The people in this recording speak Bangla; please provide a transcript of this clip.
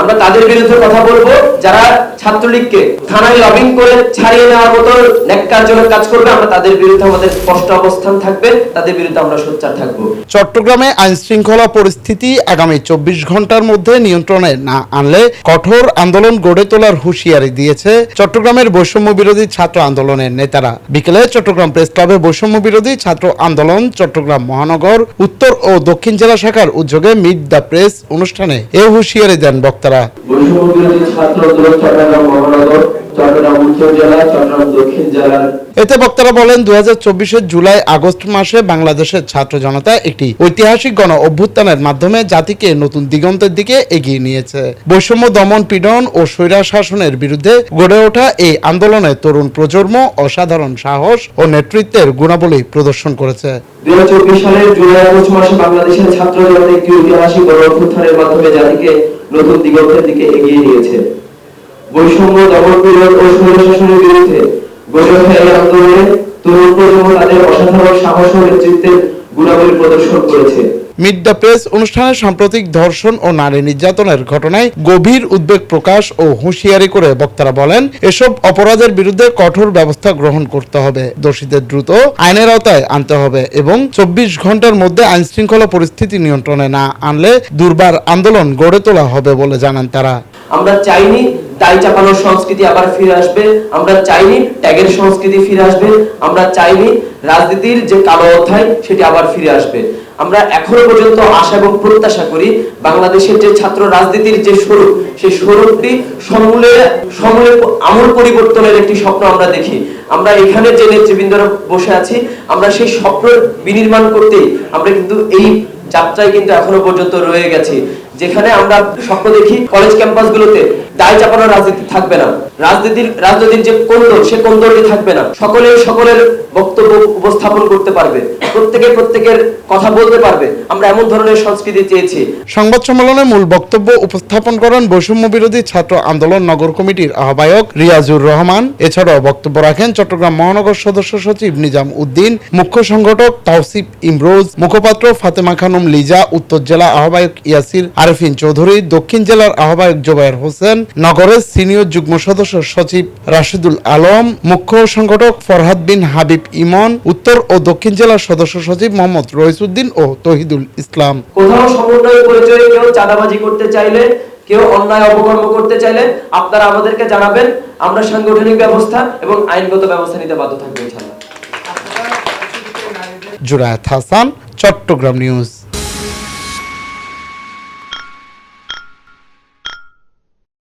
আমরা তাদের বিরুদ্ধে কথা বলব। যারা ছাত্রলীগকে থানায় লবিং করে ছাড়িয়ে নেওয়ার মতো ন্যাক্কারজনক কাজ করবে, আমরা তাদের বিরুদ্ধে আমাদের স্পষ্ট অবস্থান থাকবে, তাদের বিরুদ্ধে আমরা সোচ্চার থাকব। চট্টগ্রামে আইন শৃঙ্খলা পরিস্থিতি আগামী চব্বিশ ঘণ্টার মধ্যে নিয়ন্ত্রণে না আনলে কঠোর আন্দোলন গড়ে তোলার হুঁশিয়ারি দিয়েছে চট্টগ্রামের বৈষম্য বিরোধী ছাত্র আন্দোলনের নেতারা। বিকেলে চট্টগ্রাম প্রেস ক্লাবে বৈষম্য বিরোধী ছাত্র আন্দোলন চট্টগ্রাম মহানগর, উত্তর ও দক্ষিণ জেলা শাখার উদ্যোগে মিট দ্য প্রেস অনুষ্ঠানে এ হুঁশিয়ারি দেন বক্তারা এতে বক্তারা বলেন দু হাজার জুলাই, আগস্ট মাসে বাংলাদেশের ছাত্র জনতা একটি ঐতিহাসিক গণ অভ্যুত্থানের মাধ্যমে জাতিকে নতুন দিগন্তের দিকে এগিয়ে নিয়েছে। বৈষম্য দমন পীড়ন ও স্বৈরা শাসনের বিরুদ্ধে গড়ে ওঠা এই আন্দোলনে তরুণ প্রজন্ম, অসাধারণ সাহস ও নেতৃত্বের গুণাবলী প্রদর্শন করেছে। দুই হাজার চব্বিশ সালের জুলাই, আগস্ট মাসে বাংলাদেশের ছাত্র জনতা একটি ঐতিহাসিক গণ অভ্যুত্থানের মাধ্যমে জাতিকে নতুন দিগন্তের দিকে এগিয়ে নিয়েছে। বৈষম্য দমন পীড়ন ও স্বৈরশাসনের বিরুদ্ধে গড়ে আন্দোলনে তরুণ প্রজন্ম তাদের অসাধারণ সাহস ও নেতৃত্বের গুণাবলী প্রদর্শন করেছে। মিড দ্য প্রেস অনুষ্ঠানে সাম্প্রতিক ধর্ষণ ও নারী নির্যাতনের ঘটনায় গভীর উদ্বেগ প্রকাশ ও হুঁশিয়ারি করে বক্তারা বলেন, এসব অপরাধের বিরুদ্ধে কঠোর ব্যবস্থা গ্রহণ করতে হবে। দোষীদের দ্রুত আইনের আওতায় আনতে হবে এবং চব্বিশ ঘণ্টার মধ্যে আইন শৃঙ্খলা পরিস্থিতি নিয়ন্ত্রণে না আনলে দুর্বার আন্দোলন গড়ে তোলা হবে বলে জানান তারা। আমরা চাইনি দায় চাপানোর সংস্কৃতি আবার ফিরে আসবে। আমরা চাইনি ট্যাগের সংস্কৃতি ফিরে আসবে। আমরা চাইনি রাজনীতির যে কালো অধ্যায়, সেটি আবার ফিরে আসবে। আমরা এখনও পর্যন্ত আশা এবং প্রত্যাশা করি বাংলাদেশের যে ছাত্র রাজনীতির যে স্বরূপ, সেই স্বরূপটি সমূলে সমূলে আমূল পরিবর্তনের একটি স্বপ্ন আমরা দেখি। আমরা এখানে যে নেতৃবৃন্দরা বসে আছি, আমরা সেই স্বপ্ন বিনির্মাণ করতেই আমরা কিন্তু এই যাত্রায় কিন্তু এখনও পর্যন্ত রয়ে গেছি। যেখানে আমরা স্বপ্ন দেখি কলেজ ক্যাম্পাসগুলোতে দায় চাপানোর রাজনীতি থাকবে না। রাজনীতির রাজনীতির যে কোন্দল সে কোন্দলটি থাকবে না। সকলে সকলের বক্তব্য উপস্থাপন করতে পারবে। প্রত্যেকে প্রত্যেকের কথা বলতে পারবে। আমরা এমন ধরনের সংস্কৃতি চেয়েছি। সংবাদ সম্মেলনে মূল বক্তব্য উপস্থাপন করেন বৈষম্য বিরোধী ছাত্র আন্দোলন নগর কমিটির আহ্বায়ক রিয়াজুর রহমান। এছাড়াও বক্তব্য রাখেন চট্টগ্রাম মহানগর সদস্য সচিব নিজাম উদ্দিন, মুখ্য সংগঠক তাওসিফ ইমরোজ, মুখপাত্র ফাতেমা খানম লিজা, উত্তর জেলা আহ্বায়ক ইয়াসির আরেফিন চৌধুরী দক্ষিণ জেলার আহ্বায়ক জোবায়ের হোসেন নগরের সিনিয়র যুগ্ম সদস্য সচিব রাশিদুল আলম মুখ্য সংগঠক ফরহাদ বিন হাবিব ইমন উত্তর ও দক্ষিণ জেলার সদস্য সচিব মোহাম্মদ রইসুদ্দিন ও তহিদুল ইসলাম। কোথাও সমন্বয় পরিচয়ে কেউ চাঁদাবাজি করতে চাইলে কেউ অন্যায় অপকর্ম করতে চাইলে আপনারা আমাদেরকে জানাবেন। আমরা সাংগঠনিক ব্যবস্থা এবং আইনগত ব্যবস্থা নিতে বাধ্য থাকব ইনশাআল্লাহ। জুরায়াত হাসান চট্টগ্রাম নিউজ।